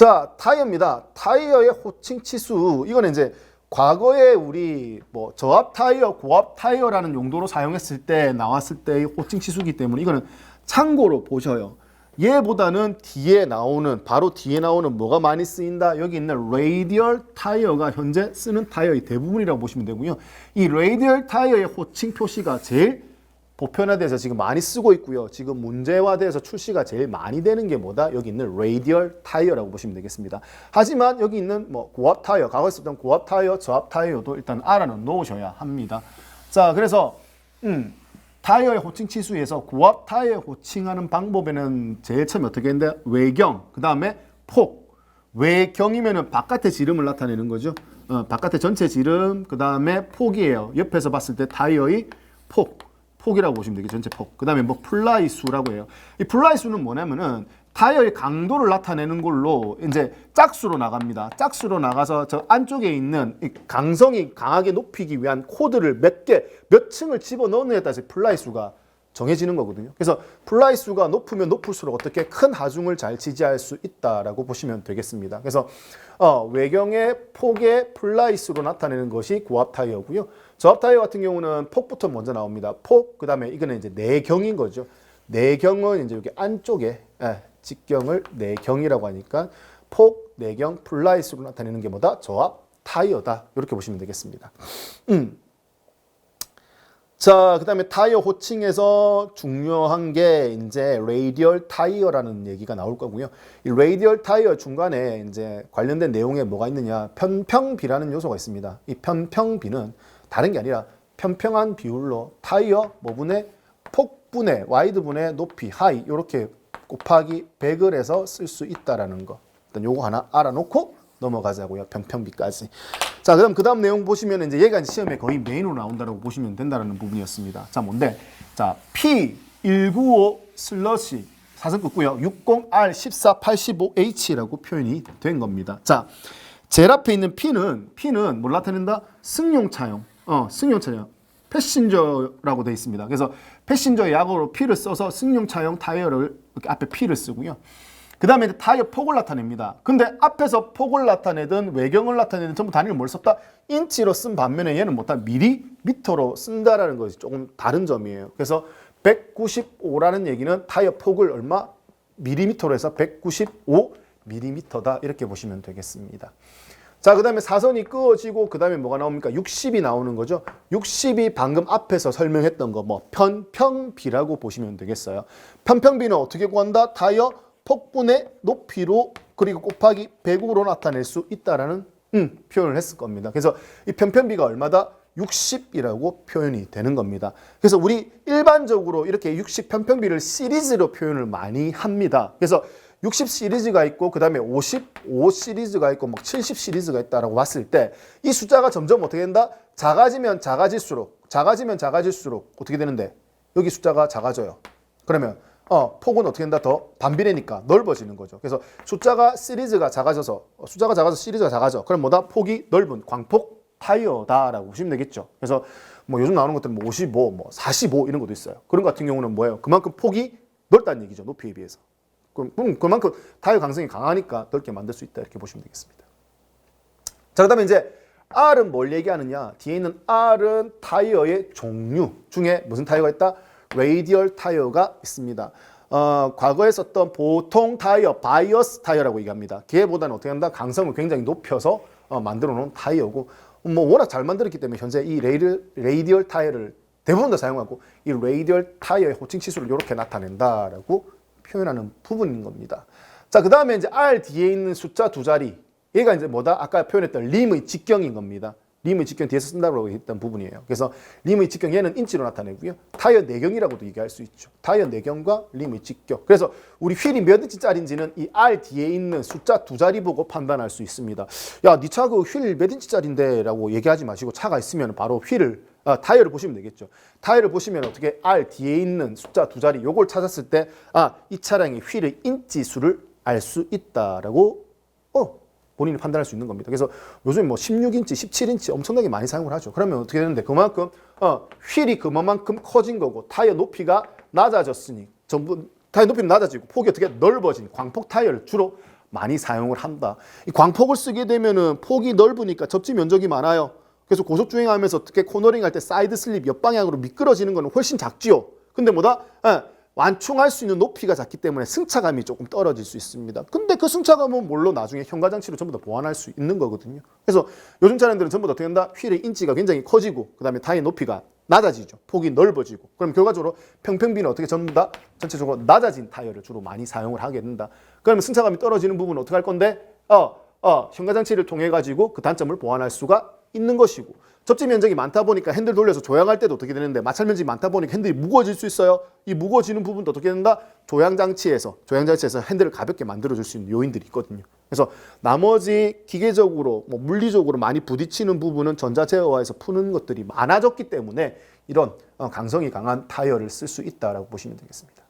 자, 타이어입니다. 타이어의 호칭 치수. 이거는 이제 과거에 우리 뭐 저압 타이어, 고압 타이어라는 용도로 사용했을 때 나왔을 때의 호칭 치수기 때문에 이거는 참고로 보셔요. 얘보다는 뒤에 나오는 바로 뒤에 나오는 뭐가 많이 쓰인다. 여기 있는 레이디얼 타이어가 현재 쓰는 타이어의 대부분이라고 보시면 되고요. 이 레이디얼 타이어의 호칭 표시가 제일 보편화돼서 지금 많이 쓰고 있고요. 지금 문제화돼서 출시가 제일 많이 되는 게 뭐다? 여기 있는 레이디얼 타이어라고 보시면 되겠습니다. 하지만 여기 있는 뭐 고압 타이어, 과거에 썼던 고압 타이어, 저압 타이어도 일단 알아는 놓으셔야 합니다. 자, 그래서 음, 타이어의 호칭 치수에서 고압 타이어 호칭하는 방법에는 제일 처음 어떻게 했는데 외경, 그 다음에 폭. 외경이면은 바깥의 지름을 나타내는 거죠. 어, 바깥의 전체 지름, 그 다음에 폭이에요. 옆에서 봤을 때 타이어의 폭. 폭이라고 보시면 되겠죠. 전체 폭. 그 다음에 뭐 플라이 수라고 해요. 이 플라이 수는 뭐냐면은 타이어의 강도를 나타내는 걸로 이제 짝수로 나갑니다. 짝수로 나가서 저 안쪽에 있는 이 강성이 강하게 높이기 위한 코드를 몇 개, 몇 층을 집어 넣느냐에 따라서 플라이 수가 정해지는 거거든요. 그래서 플라이 수가 높으면 높을수록 어떻게 큰 하중을 잘 지지할 수 있다라고 보시면 되겠습니다. 그래서 어, 외경의 폭의 플라이 수로 나타내는 것이 고압 타이어고요. 저압 타이어 같은 경우는 폭부터 먼저 나옵니다. 폭, 그 다음에 이거는 이제 내경인 거죠. 내경은 이제 여기 안쪽에 예, 직경을 내경이라고 하니까 폭, 내경, 플라이 수로 나타내는 게 뭐다? 저압 타이어다. 이렇게 보시면 되겠습니다. 음. 자, 그 다음에 타이어 호칭에서 중요한 게 이제 레이디얼 타이어라는 얘기가 나올 거고요. 이 레이디얼 타이어 중간에 이제 관련된 내용에 뭐가 있느냐. 편평비라는 요소가 있습니다. 이 편평비는 다른 게 아니라 편평한 비율로 타이어 뭐분의 폭분의 와이드분의 높이 하이 이렇게 곱하기 100을 해서 쓸 수 있다라는 거. 일단 요거 하나 알아놓고 넘어가자고요. 편평비까지. 자, 그럼 그 다음 내용 보시면 이제 얘가 시험에 거의 메인으로 나온다고 보시면 된다는 부분이었습니다. 자, 뭔데? 자, P195 슬러시 사선 긋고요. 60R1485H라고 표현이 된 겁니다. 자, 제일 앞에 있는 P는 P는 뭘 나타낸다? 승용차용. 어, 승용차용. 패신저라고 되어 있습니다. 그래서 패신저 약으로 P를 써서 승용차용 타이어를 이렇게 앞에 P를 쓰고요. 그 다음에 타이어 폭을 나타냅니다. 근데 앞에서 폭을 나타내든 외경을 나타내든 전부 단위를 뭘 썼다? 인치로 쓴 반면에 얘는 뭐다? 미리 미터로 쓴다라는 것이 조금 다른 점이에요. 그래서 195라는 얘기는 타이어 폭을 얼마? 미리미터로 해서 195 미리미터다 이렇게 보시면 되겠습니다. 자, 그 다음에 사선이 끄어지고, 그 다음에 뭐가 나옵니까? 60이 나오는 거죠. 60이 방금 앞에서 설명했던 거, 뭐, 편평비라고 보시면 되겠어요. 편평비는 어떻게 구한다? 타이어 폭분의 높이로, 그리고 곱하기 100으로 나타낼 수 있다라는, 음, 표현을 했을 겁니다. 그래서 이 편평비가 얼마다? 60이라고 표현이 되는 겁니다. 그래서 우리 일반적으로 이렇게 60 편평비를 시리즈로 표현을 많이 합니다. 그래서 60 시리즈가 있고 그 다음에 55 시리즈가 있고 막70 시리즈가 있다라고 봤을 때 이 숫자가 점점 어떻게 된다? 작아지면 작아질수록 작아지면 작아질수록 어떻게 되는데 여기 숫자가 작아져요. 그러면 어, 폭은 어떻게 된다? 더 반비례니까 넓어지는 거죠. 그래서 숫자가 시리즈가 작아져서 어, 숫자가 작아서 시리즈가 작아져. 그럼 뭐다? 폭이 넓은 광폭 타이어다라고 보시면 되겠죠. 그래서 뭐 요즘 나오는 것들은 뭐 55, 뭐 45 이런 것도 있어요. 그런 것 같은 경우는 뭐예요? 그만큼 폭이 넓다는 얘기죠. 높이에 비해서. 그럼 음, 그만큼 타이어 강성이 강하니까 넓게 만들 수 있다 이렇게 보시면 되겠습니다. 자, 그다음에 이제 R은 뭘 얘기하느냐? 뒤에 있는 R은 타이어의 종류 중에 무슨 타이어가 있다? 레이디얼 타이어가 있습니다. 어, 과거에 썼던 보통 타이어, 바이어스 타이어라고 얘기합니다. 걔보다는 어떻게 한다? 강성을 굉장히 높여서 어, 만들어 놓은 타이어고 뭐 워낙 잘 만들었기 때문에 현재 이 레이디얼, 레이디얼 타이어를 대부분 다 사용하고 이 레이디얼 타이어의 호칭 치수를 이렇게 나타낸다라고 표현하는 부분인 겁니다. 자, 그 다음에 이제 R 뒤에 있는 숫자 두 자리. 얘가 이제 뭐다? 아까 표현했던 림의 직경인 겁니다. 림의 직경 뒤에서 쓴다고 했던 부분이에요. 그래서 림의 직경 얘는 인치로 나타내고요. 타이어 내경이라고도 얘기할 수 있죠. 타이어 내경과 림의 직경. 그래서 우리 휠이 몇 인치짜리인지는 이 R 뒤에 있는 숫자 두 자리 보고 판단할 수 있습니다. 야, 네 차 그 휠 몇 인치짜리인데 라고 얘기하지 마시고 차가 있으면 바로 휠을 아, 타이어를 보시면 되겠죠. 타이어를 보시면 어떻게 R 뒤에 있는 숫자 두 자리 요걸 찾았을 때 아, 이 차량의 휠의 인치 수를 알 수 있다라고 어, 본인이 판단할 수 있는 겁니다. 그래서 요즘 뭐 16인치, 17인치 엄청나게 많이 사용을 하죠. 그러면 어떻게 되는데 그만큼 어, 휠이 그만큼 커진 거고 타이어 높이가 낮아졌으니 전부 타이어 높이는 낮아지고 폭이 어떻게 넓어진 광폭 타이어를 주로 많이 사용을 한다. 이 광폭을 쓰게 되면은 폭이 넓으니까 접지 면적이 많아요. 그래서 고속 주행하면서 특히 코너링 할 때 사이드 슬립 옆 방향으로 미끄러지는 거는 훨씬 작지요. 근데 뭐다? 예, 완충할 수 있는 높이가 작기 때문에 승차감이 조금 떨어질 수 있습니다. 근데 그 승차감은 물론 나중에 현가장치로 전부 다 보완할 수 있는 거거든요. 그래서 요즘 차량들은 전부 다 어떻게 된다? 휠의 인치가 굉장히 커지고 그 다음에 타이어 높이가 낮아지죠. 폭이 넓어지고. 그럼 결과적으로 평평비는 어떻게 전부 다 전체적으로 낮아진 타이어를 주로 많이 사용을 하게 된다. 그러면 승차감이 떨어지는 부분은 어떻게 할 건데? 어, 어, 현가장치를 통해 가지고 그 단점을 보완할 수가 있는 것이고 접지 면적이 많다 보니까 핸들 돌려서 조향할 때도 어떻게 되는데 마찰 면적이 많다 보니까 핸들이 무거워질 수 있어요. 이 무거워지는 부분도 어떻게 된다? 조향 장치에서 조향 장치에서 핸들을 가볍게 만들어 줄 수 있는 요인들이 있거든요. 그래서 나머지 기계적으로 뭐 물리적으로 많이 부딪히는 부분은 전자 제어화에서 푸는 것들이 많아졌기 때문에 이런 어, 강성이 강한 타이어를 쓸 수 있다라고 보시면 되겠습니다.